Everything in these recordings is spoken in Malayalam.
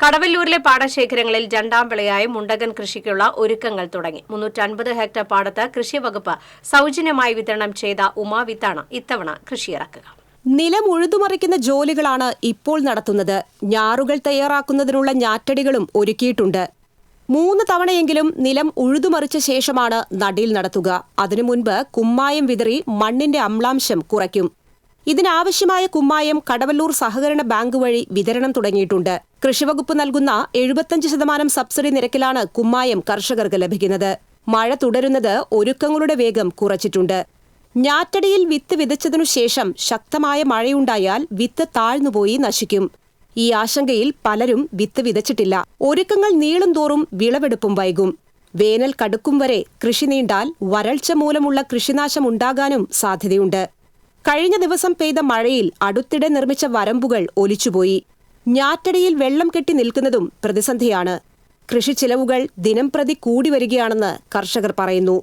കടവല്ലൂരിലെ പാടശേഖരങ്ങളിൽ രണ്ടാം വിളയായ മുണ്ടകൻ കൃഷിക്കുള്ള ഒരുക്കങ്ങൾ തുടങ്ങി. മുന്നൂറ്റൻപത് ഹെക്ടർ പാടത്ത് കൃഷിവകുപ്പ് സൗജന്യമായി വിതരണം ചെയ്ത ഉമാവിത്താണ് ഇത്തവണ കൃഷിയിറക്കുക. നിലം ഉഴുതുമറിക്കുന്ന ജോലികളാണ് ഇപ്പോൾ നടത്തുന്നത്. ഞാറുകൾ തയ്യാറാക്കുന്നതിനുള്ള ഞാറ്റടികളും ഒരുക്കിയിട്ടുണ്ട്. മൂന്ന് തവണയെങ്കിലും നിലം ഉഴുതുമറിച്ച ശേഷമാണ് നടീൽ നടത്തുക. അതിനു മുൻപ് കുമ്മായം വിതറി മണ്ണിന്റെ അമ്ലാംശം കുറയ്ക്കും. ഇതിനാവശ്യമായ കുമ്മായം കടവല്ലൂർ സഹകരണ ബാങ്ക് വഴി വിതരണം തുടങ്ങിയിട്ടുണ്ട്. കൃഷിവകുപ്പ് നൽകുന്ന എഴുപത്തഞ്ച് ശതമാനം സബ്സിഡി നിരക്കിലാണ് കുമ്മായം കർഷകർക്ക് ലഭിക്കുന്നത്. മഴ തുടരുന്നത് ഒരുക്കങ്ങളുടെ വേഗം കുറച്ചിട്ടുണ്ട്. ഞാറ്റടിയിൽ വിത്ത് വിതച്ചതിനു ശേഷം ശക്തമായ മഴയുണ്ടായാൽ വിത്ത് താഴ്ന്നുപോയി നശിക്കും. ഈ ആശങ്കയിൽ പലരും വിത്ത് വിതച്ചിട്ടില്ല. ഒരുക്കങ്ങൾ നീളും തോറും വിളവെടുപ്പും വൈകും. വേനൽ കടുക്കും വരെ കൃഷി നീണ്ടാൽ വരൾച്ച മൂലമുള്ള കൃഷിനാശം ഉണ്ടാകാനും സാധ്യതയുണ്ട്. കഴിഞ്ഞ ദിവസം പെയ്ത മഴയിൽ അടുത്തിടെ നിർമ്മിച്ച വരമ്പുകൾ ഒലിച്ചുപോയി. ഞാറ്റടിയിൽ വെള്ളം കെട്ടി നിൽക്കുന്നതും പ്രതിസന്ധിയാണ്. കൃഷി ചിലവുകൾ ദിനംപ്രതി കൂടി വരികയാണെന്ന് കർഷകർ പറയുന്നു.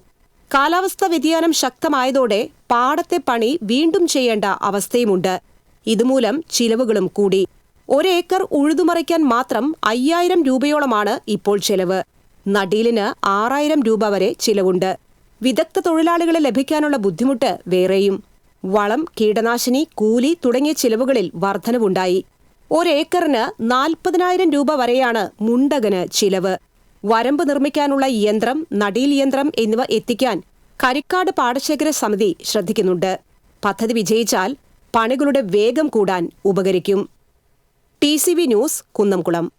കാലാവസ്ഥ വ്യതിയാനം ശക്തമായതോടെ പാടത്തെ പണി വീണ്ടും ചെയ്യേണ്ട അവസ്ഥയുമുണ്ട്. ഇതുമൂലം ചിലവുകളും കൂടി. ഒരേക്കർ ഉഴുതുമറിക്കാൻ മാത്രം അയ്യായിരം രൂപയോളമാണ് ഇപ്പോൾ ചെലവ്. നടീലിന് ആറായിരം രൂപ വരെ ചിലവുണ്ട്. വിദഗ്ധ തൊഴിലാളികളെ ലഭിക്കാനുള്ള ബുദ്ധിമുട്ട് വേറെയും. വളം കീടനാശിനി കൂലി തുടങ്ങിയ ചിലവുകളിൽ വർധനവുണ്ടായി. ഒരേക്കറിന് നാൽപ്പതിനായിരം രൂപ വരെയാണ് മുണ്ടകന് ചിലവ്. വരമ്പ് നിർമ്മിക്കാനുള്ള യന്ത്രം നടീൽ യന്ത്രം എന്നിവ എത്തിക്കാൻ കരിക്കാട് പാടശേഖര സമിതി ശ്രദ്ധിക്കുന്നുണ്ട്. പദ്ധതി വിജയിച്ചാൽ പണികളുടെ വേഗം കൂടാൻ ഉപകരിക്കും. T news Kunnamkulam.